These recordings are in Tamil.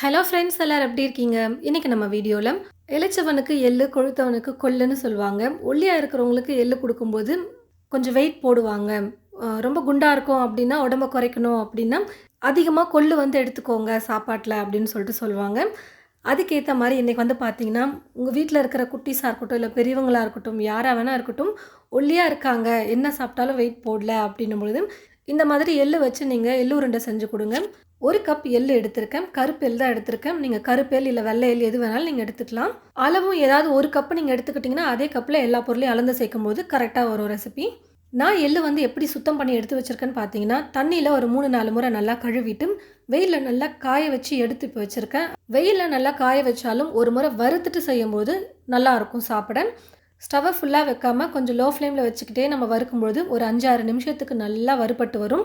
ஹலோ ஃப்ரெண்ட்ஸ் எல்லாரும் எப்படி இருக்கீங்க? இன்றைக்கி நம்ம வீடியோவில் இளைச்சவனுக்கு எள்ளு கொழுத்தவனுக்கு கொள்ளுன்னு சொல்லுவாங்க. ஒல்லியாக இருக்கிறவங்களுக்கு எள்ளு கொடுக்கும்போது கொஞ்சம் வெயிட் போடுவாங்க. ரொம்ப குண்டாக இருக்கும் அப்படின்னா உடம்ப குறைக்கணும் அப்படின்னா அதிகமாக கொள்ளு வந்து எடுத்துக்கோங்க சாப்பாட்டில் அப்படின்னு சொல்லிட்டு சொல்லுவாங்க. அதுக்கேற்ற மாதிரி இன்றைக்கி வந்து பார்த்தீங்கன்னா உங்கள் வீட்டில் இருக்கிற குட்டீஸாக இருக்கட்டும் இல்லை பெரியவங்களாக இருக்கட்டும் யாராக வேணால் இருக்கட்டும் ஒல்லியாக இருக்காங்க. என்ன சாப்பிட்டாலும் வெயிட் போடல அப்படின்னும் பொழுது இந்த மாதிரி எள்ளு வச்சு நீங்கள் எள்ளு உருண்டை செஞ்சு கொடுங்க. ஒரு கப் எள் எடுத்திருக்கேன். கருப்பு எள் தான் எடுத்திருக்கேன். நீங்கள் கருப்பு எள் இல்லை வெள்ளை எள் எது வேணாலும் நீங்கள் எடுத்துக்கலாம். அளவும் ஏதாவது ஒரு கப்பு நீங்கள் எடுத்துக்கிட்டிங்கன்னா அதே கப்பில் எல்லா பொருளையும் அளந்து சேர்க்கும் போது கரெக்டாக வரும் ரெசிபி நான் எள்ளு வந்து எப்படி சுத்தம் பண்ணி எடுத்து வச்சுருக்கேன்னு பார்த்தீங்கன்னா தண்ணியில் ஒரு மூணு நாலு முறை நல்லா கழுவிட்டு வெயிலில் நல்லா காய வச்சு எடுத்து இப்போ வச்சுருக்கேன். வெயிலில் நல்லா காய வச்சாலும் ஒரு முறை வறுத்துட்டு செய்யும்போது நல்லாயிருக்கும் சாப்பிட. ஸ்டவ்வை ஃபுல்லாக வைக்காமல் கொஞ்சம் லோ ஃப்ளேமில் வச்சுக்கிட்டே நம்ம வறுக்கும்போது ஒரு அஞ்சாறு நிமிஷத்துக்கு நல்லா வறுபட்டு வரும்.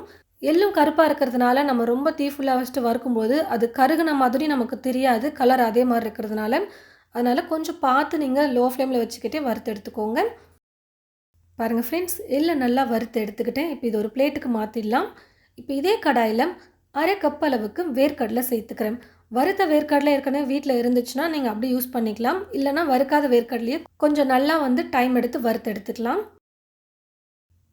எள்ளும் கருப்பாக இருக்கிறதுனால நம்ம ரொம்ப தீ ஃபுல்லாக வச்சுட்டு வறுக்கும்போது அது கருகுன மாதிரி நமக்கு தெரியாது கலர் அதே மாதிரி இருக்கிறதுனால. அதனால் கொஞ்சம் பார்த்து நீங்கள் லோ ஃப்ளேமில் வச்சுக்கிட்டே வறுத்து எடுத்துக்கோங்க. பாருங்கள் ஃப்ரெண்ட்ஸ் எள்ளை நல்லா வறுத்து எடுத்துக்கிட்டேன். இப்போ இது ஒரு பிளேட்டுக்கு மாற்றிடலாம் இப்போ இதே கடாயில் அரை கப் அளவுக்கு வேர்க்கடலை சேர்த்துக்கிறேன். வறுத்த வேர்க்கடலை ஏற்கனவே வீட்டில் இருந்துச்சுன்னா நீங்கள் அப்படி யூஸ் பண்ணிக்கலாம். இல்லைனா வறுக்காத வேர்க்கடலையே கொஞ்சம் நல்லா வந்து டைம் எடுத்து வறுத்து எடுத்துக்கலாம்.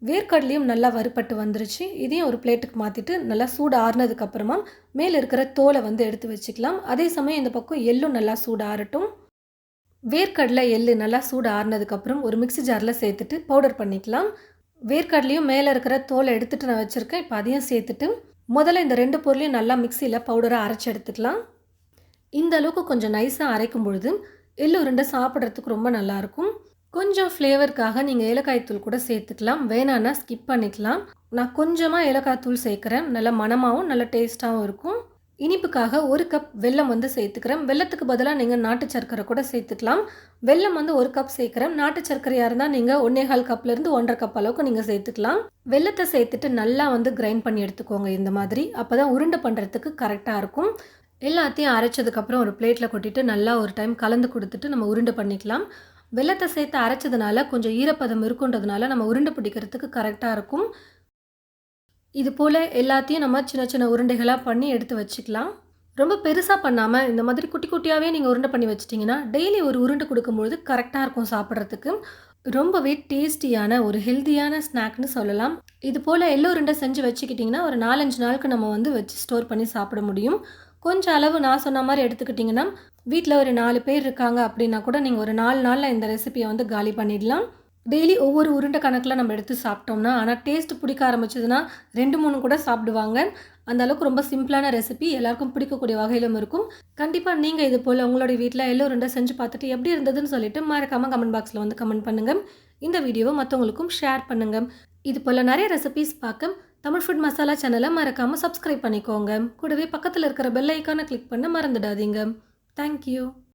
வேர்க்கடலையும் நல்லா வறுப்பட்டு வந்துருச்சு. இதையும் ஒரு பிளேட்டுக்கு மாற்றிட்டு நல்லா சூடு ஆறுனதுக்கு அப்புறமா மேலே இருக்கிற தோலை வந்து எடுத்து வச்சுக்கலாம். அதே சமயம் இந்த பக்கம் எள்ளும் நல்லா சூடு ஆறட்டும். வேர்க்கடலை எள்ளு நல்லா சூடு ஆறுனதுக்கப்புறம் ஒரு மிக்ஸி ஜாரில் சேர்த்துட்டு பவுடர் பண்ணிக்கலாம். வேர்க்கடலையும் மேலே இருக்கிற தோலை எடுத்துட்டு நான் வச்சுருக்கேன். இப்போ அதையும் சேர்த்துட்டு முதல்ல இந்த ரெண்டு பொருளையும் நல்லா மிக்சியில் பவுடரை அரைச்சி எடுத்துக்கலாம். இந்த அளவுக்கு கொஞ்சம் நைஸாக அரைக்கும் பொழுது எள்ளு உருண்டை சாப்பிட்றதுக்கு ரொம்ப நல்லாயிருக்கும் கொஞ்சம் ஃப்ளேவருக்காக நீங்கள் ஏலக்காய் தூள் கூட சேர்த்துக்கலாம். வேணான்னா ஸ்கிப் பண்ணிக்கலாம். நான் கொஞ்சமாக ஏலக்காய் தூள் சேர்க்குறேன். நல்ல மணமாகவும் நல்ல டேஸ்ட்டாகவும் இருக்கும். இனிப்புக்காக ஒரு கப் வெல்லம் வந்து சேர்த்துக்கிறேன். வெல்லத்துக்கு பதிலாக நீங்கள் நாட்டு சர்க்கரை கூட சேர்த்துக்கலாம். வெல்லம் வந்து ஒரு கப் சேர்க்குறேன். நாட்டு சர்க்கரையாக இருந்தால் நீங்கள் ஒன்னேகால் கப்லேருந்து ஒன்றரை கப் அளவுக்கு நீங்கள் சேர்த்துக்கலாம். வெல்லத்தை சேர்த்துட்டு நல்லா வந்து கிரைண்ட் பண்ணி எடுத்துக்கோங்க இந்த மாதிரி. அப்போ தான் உருண்டை பண்ணுறதுக்கு கரெக்டாக இருக்கும். எல்லாத்தையும் அரைச்சதுக்கப்புறம் ஒரு பிளேட்டில் கொட்டிட்டு நல்லா ஒரு டைம் கலந்து கொடுத்துட்டு நம்ம உருண்டை பண்ணிக்கலாம். வெள்ளத்தை சேர்த்து அரைச்சதுனால கொஞ்சம் ஈரப்பதம் இருக்குன்றதுனால நம்ம உருண்டை பிடிக்கிறதுக்கு கரெக்டாக இருக்கும். இது போல் எல்லாத்தையும் நம்ம சின்ன சின்ன உருண்டைகளாக பண்ணி எடுத்து வச்சுக்கலாம். ரொம்ப பெருசாக பண்ணாமல் இந்த மாதிரி குட்டி குட்டியாகவே நீங்கள் உருண்டை பண்ணி வச்சிட்டிங்கன்னா டெய்லி ஒரு உருண்டை கொடுக்கும்பொழுது கரெக்டாக இருக்கும் சாப்பிட்றதுக்கு. ரொம்பவே டேஸ்டியான ஒரு ஹெல்த்தியான ஸ்நாக்னு சொல்லலாம். இது போல் எல்லோ உருண்டை செஞ்சு வச்சுக்கிட்டிங்கன்னா ஒரு நாலஞ்சு நாளுக்கு நம்ம வந்து வச்சு ஸ்டோர் பண்ணி சாப்பிட முடியும். கொஞ்சம் அளவு நான் சொன்ன மாதிரி எடுத்துக்கிட்டிங்கன்னா வீட்டில் ஒரு நாலு பேர் இருக்காங்க அப்படின்னா கூட நீங்கள் ஒரு நாலு நாளில் இந்த ரெசிபியை வந்து காலி பண்ணிடலாம். டெய்லி ஒவ்வொரு உருண்டை கணக்கில் நம்ம எடுத்து சாப்பிட்டோம்னா ஆனால் டேஸ்ட் பிடிக்க ஆரம்பிச்சதுன்னா ரெண்டு மூணு கூட சாப்பிடுவாங்க. அந்த அளவுக்கு ரொம்ப சிம்பிளான ரெசிபி எல்லாருக்கும் பிடிக்கக்கூடிய வகையிலும் இருக்கும். கண்டிப்பாக நீங்கள் இது போல் உங்களுடைய வீட்டில் எல்லோ உருண்டை செஞ்சு பார்த்துட்டு எப்படி இருந்ததுன்னு சொல்லிட்டு மறக்காமல் கமெண்ட் பாக்ஸில் வந்து கமெண்ட் பண்ணுங்கள் இந்த வீடியோவை மற்றவங்களுக்கும் ஷேர் பண்ணுங்கள் இது போல் நிறைய ரெசிபிஸ் பார்க்க தமிழ் ஃபுட் மசாலா சேனலை மறக்காமல் சப்ஸ்கிரைப் பண்ணிக்கோங்க. கூடவே பக்கத்தில் இருக்கிற பெல் ஐக்கானை கிளிக் பண்ண மறந்துடாதீங்க. Thank you.